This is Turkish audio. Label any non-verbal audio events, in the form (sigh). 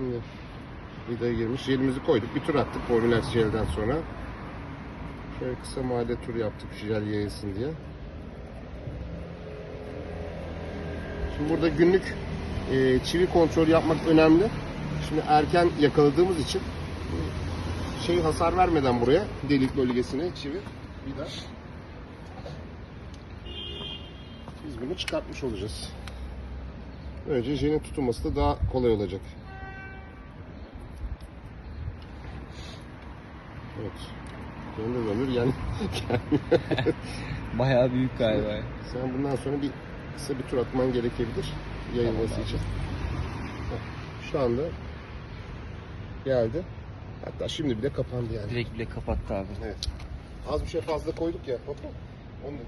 Şimdi vidaya girmiş. Jelimizi koyduk. Bir tur attık Formülex jelden sonra. Şöyle kısa mahalle turu yaptık jel yayılsın diye. Şimdi burada günlük e, çivi kontrol yapmak önemli. Şimdi erken yakaladığımız için şey hasar vermeden buraya delik bölgesine çivi vida biz bunu çıkartmış olacağız. Önce jelin tutulması da daha kolay olacak. Evet. Döndür döndür yani (laughs) Bayağı büyük galiba. sen bundan sonra bir kısa bir tur atman gerekebilir yayılması Tamam için. Şu anda geldi. Hatta şimdi bile kapandı yani. Direkt bile kapattı abi. Evet. Az bir şey fazla koyduk ya. Hop. Onu da